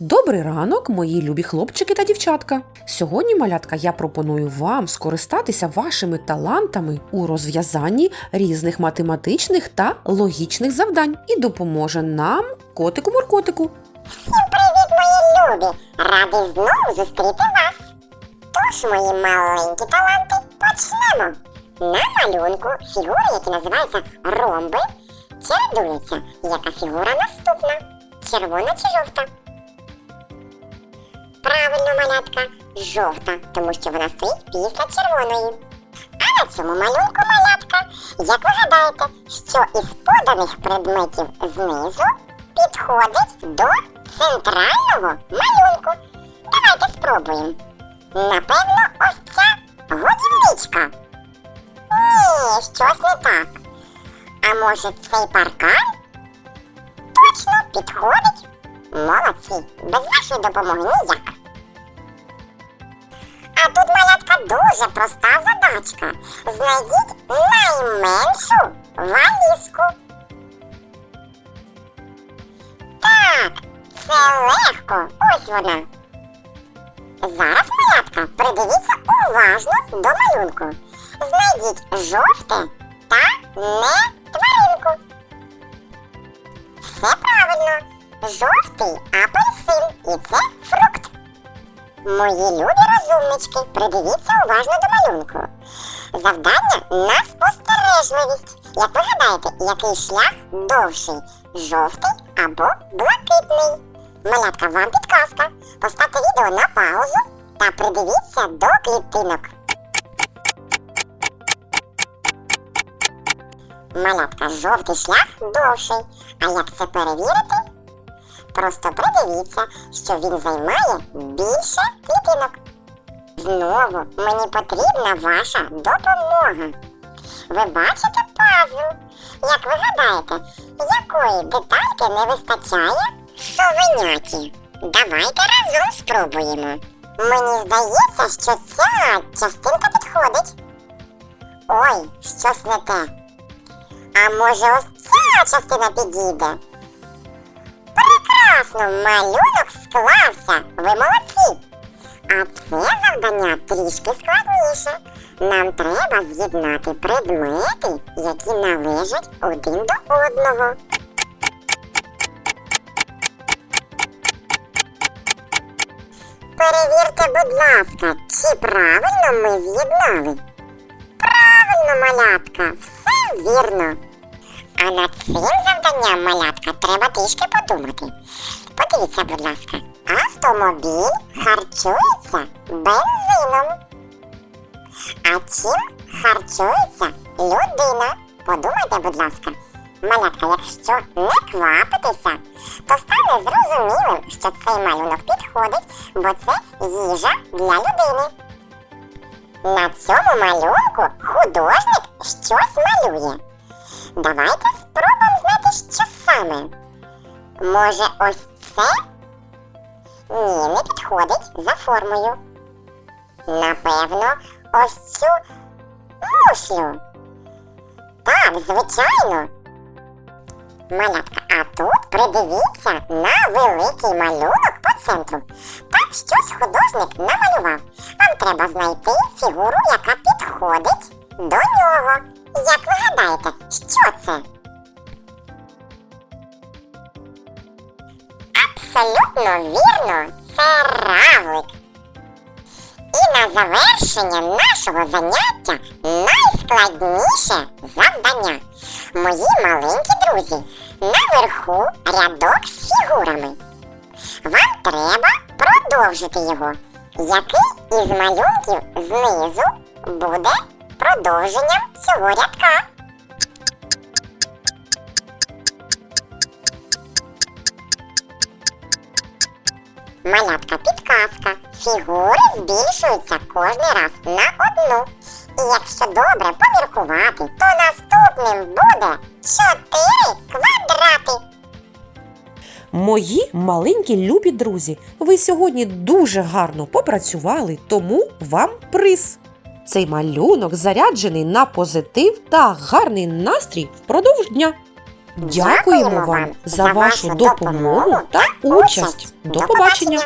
Добрий ранок, мої любі хлопчики та дівчатка. Сьогодні, малятка, я пропоную вам скористатися вашими талантами у розв'язанні різних математичних та логічних завдань і допоможе нам котику-моркотику. Всім привіт, мої любі! Радий знову зустріти вас. Тож, мої маленькі таланти, почнемо. На малюнку фігури, які називаються ромби, чередуються. Яка фігура наступна? Червона чи жовта? Правильно, малятка, жовта, тому що вона стоїть після червоної. А на цьому малюнку малятка, як ви гадаєте, що із поданих предметів знизу підходить до центрального малюнку. Давайте спробуємо. Напевно, ось ця годівничка. Ні, щось не так. А може цей паркан? Точно підходить. Молодці, без вашої допомоги ніяк. Дуже проста задачка. Знайдіть найменшу валізку. Так, це легко. Ось вона. Зараз, малятка, придивіться уважно до малюнку. Знайдіть жовте та не тваринку. Все правильно. Жовтий апельсин і це. Мої любі розумнички, придивіться уважно до малюнку. Завдання на спостережливість. Як ви гадаєте, який шлях довший? Жовтий або блакитний? Малятка, вам підказка. Поставте відео на паузу та придивіться до клітинок. Малятка, жовтий шлях довший. А як це перевірити? Просто придивіться, що він займає більше клітинок. Знову мені потрібна ваша допомога. Ви бачите пазл? Як ви гадаєте, якої детальки не вистачає совеняті? Давайте разом спробуємо. Мені здається, що ця частинка підходить. Ой, щось не те. А може ось ця частина підійде? Прекрасно, малюнок склався. Ви молодці. А це завдання трішки складніше. Нам треба з'єднати предмети, які належать один до одного. Перевірте, будь ласка, чи правильно ми з'єднали? Правильно, малятка, все вірно. А над цим завданням, малятка, треба трішки подумати. Подивіться, будь ласка, автомобіль харчується бензином. А чим харчується людина? Подумайте, будь ласка. Малятка, якщо не квапитися, то стане зрозумілим, що цей малюнок підходить, бо це їжа для людини. На цьому малюнку художник щось малює. Давайте спробуємо знати, що саме. Може, ось це? Ні, не підходить за формою. Напевно, ось цю мушлю. Так, звичайно. Малятка, а тут придивіться на великий малюнок по центру. Так щось художник намалював. Вам треба знайти фігуру, яка підходить до нього. Як ви гадаєте, що це? Абсолютно вірно, це равлик. І на завершення нашого заняття найскладніше завдання. Мої маленькі друзі, наверху рядок з фігурами. Вам треба продовжити його. Який із малюнків знизу буде продовженням цього рядка? Малятка підказка. Фігури збільшуються кожен раз на одну. І якщо добре поміркувати, то наступним буде 4 квадрати. Мої маленькі любі друзі, ви сьогодні дуже гарно попрацювали, тому вам приз. Цей малюнок заряджений на позитив та гарний настрій впродовж дня. Дякуємо вам за вашу допомогу та участь. До побачення!